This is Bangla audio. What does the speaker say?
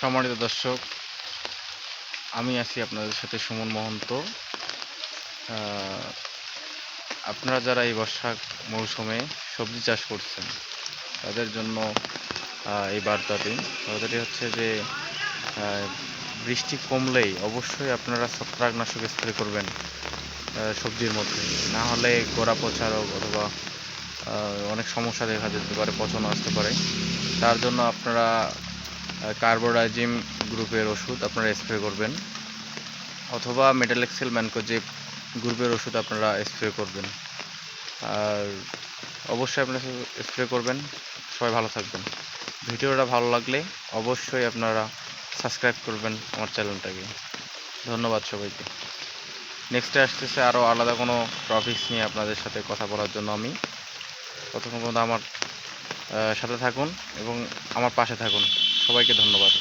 সম্মানিত দর্শক, আমি আছি আপনাদের সাথে সুমন মহন্ত। আপনারা যারা এই বর্ষা মৌসুমে সবজি চাষ করছেন, তাদের জন্য এই বার্তাটি বার্তাটি হচ্ছে যে বৃষ্টি কমলেই অবশ্যই আপনারা ছত্রাকনাশক স্প্রে করবেন সবজির মধ্যে। না হলে গোড়া পচা রোগ অথবা অনেক সমস্যা দেখা যেতে পারে পচন আসতে পারে। তার জন্য আপনারা কার্বোডাইজিম গ্রুপের ওষুধ আপনারা স্প্রে করবেন, অথবা মেটালেক্সেল ম্যানকোজেব গ্রুপের ওষুধ আপনারা স্প্রে করবেন। আর অবশ্যই আপনারা স্প্রে করবেন। সবাই ভালো থাকবেন। ভিডিওটা ভালো লাগলে অবশ্যই আপনারা সাবস্ক্রাইব করবেন আমার চ্যানেলটাকে ধন্যবাদ সবাইকে। নেক্সটে আসতেছে আরও আলাদা কোনো টপিকস নিয়ে আপনাদের সাথে কথা বলার জন্য আমি। পর্যন্ত আমার সাথে থাকুন এবং আমার পাশে থাকুন। সবাইকে ধন্যবাদ।